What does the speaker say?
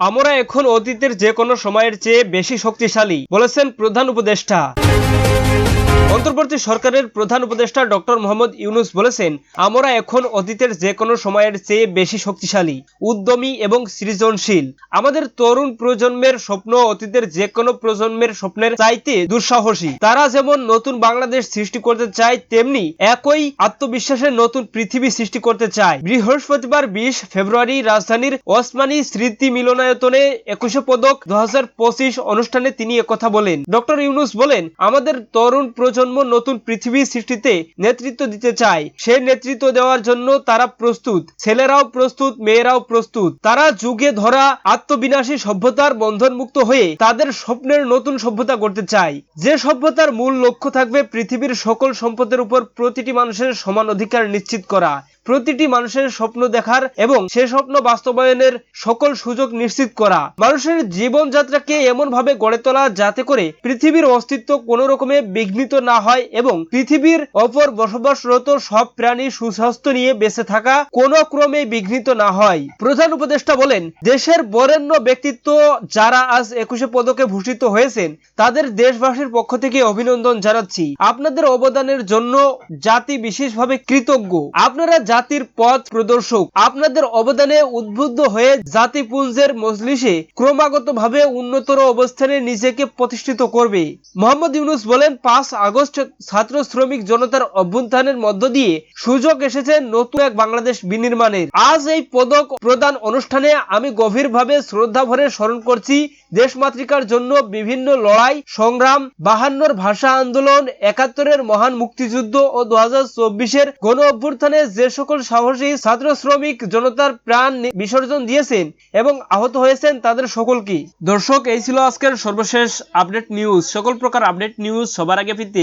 আমরা এখন অতীতের যে কোনো সময়ের চেয়ে বেশি শক্তিশালী বলেছেন প্রধান উপদেষ্টা। অন্তর্বর্তী সরকারের প্রধান উপদেষ্টা ডক্টর মোহাম্মদ ইউনুস বলেছেন, আমরা এখন অতীতের যে কোনো সময়ের চেয়ে বেশি শক্তিশালী, উদ্যমী এবং সৃজনশীল। আমাদের তরুণ প্রজন্মের স্বপ্ন অতীতের যে কোনো প্রজন্মের স্বপ্নের চাইতে দুঃসাহসী। তারা যেমন নতুন বাংলাদেশ সৃষ্টি করতে চায়, তেমনি একই আত্মবিশ্বাসের নতুন পৃথিবী সৃষ্টি করতে চায়। বৃহস্পতিবার বিশ ফেব্রুয়ারি রাজধানীর ওসমানী স্মৃতি মিলনায়তনে একুশে পদক দু হাজার পঁচিশ অনুষ্ঠানে তিনি একথা বলেন। ডক্টর ইউনুস বলেন, আমাদের তরুণ প্রজন্ম নতুন পৃথিবী সৃষ্টিতে নেতৃত্ব দিতে চায়। সে নেতৃত্ব দেওয়ার জন্য তারা প্রস্তুত। ছেলেরাও প্রস্তুত, মেয়েরাও প্রস্তুত। তারা যুগে ধরা আত্মবিনাশী সভ্যতার বন্ধনমুক্ত হয়ে তাদের স্বপ্নের নতুন সভ্যতা করতে চায়। যে সভ্যতার মূল লক্ষ্য থাকবে পৃথিবীর সকল সম্পদের উপর প্রতিটি মানুষের সমান অধিকার নিশ্চিত করা। প্রতিটি মানুষের স্বপ্ন দেখার এবং সে স্বপ্ন বাস্তবায়নের সকল সুযোগ নিশ্চিত করা। মানুষের জীবনযাত্রাকে এমন ভাবে গড়ে তোলা যাতে করে পৃথিবীর অস্তিত্ব কোনো রকমে বিঘ্নিত না হয় এবং পৃথিবীর অপর বসবাসরত সব প্রাণী সুস্বাস্থ্য নিয়ে বেঁচে থাকা কোনো ক্রমে বিঘ্নিত না হয়। প্রধান উপদেষ্টা বলেন, দেশের বরেণ্য ব্যক্তিত্ব যারা আজ একুশে পদকে ভূষিত হয়েছেন, তাদের দেশবাসীর পক্ষ থেকে অভিনন্দন জানাচ্ছি। আপনাদের অবদানের জন্য জাতি বিশেষভাবে কৃতজ্ঞ। আপনারা জাতির পথ প্রদর্শক। আপনাদের অবদানে উদ্বুদ্ধ হয়ে জাতিপুঞ্জের মজলিসে ক্রমাগতভাবে উন্নতর অবস্থানে নিজেকে প্রতিষ্ঠিত করবে। মোহাম্মদ ইউনুস বলেন, পাঁচ আগস্ট ছাত্র শ্রমিক জনতার অভ্যুত্থানের মধ্য দিয়ে সুযোগ এসেছে নতুন এক বাংলাদেশ বিনির্মাণের। আজ এই পদক প্রদান অনুষ্ঠানে আমি গভীরভাবে শ্রদ্ধা ভরে স্মরণ করছি দেশমাতৃকার জন্য বিভিন্ন লড়াই, সংগ্রাম, বাহান্নর ভাষা আন্দোলন, একাত্তরের মহান মুক্তিযুদ্ধ ও দু হাজার গণ অভ্যুত্থানে যে সকল সাহসী ছাত্র শ্রমিক জনতার প্রাণ বিসর্জন দিয়েছেন এবং আহত হয়েছেন তাদের সকলকে দর্শক, এই ছিল আজকের সর্বশেষ আপডেট নিউজ। সকল প্রকার আপডেট নিউজ সবার আগে পেতে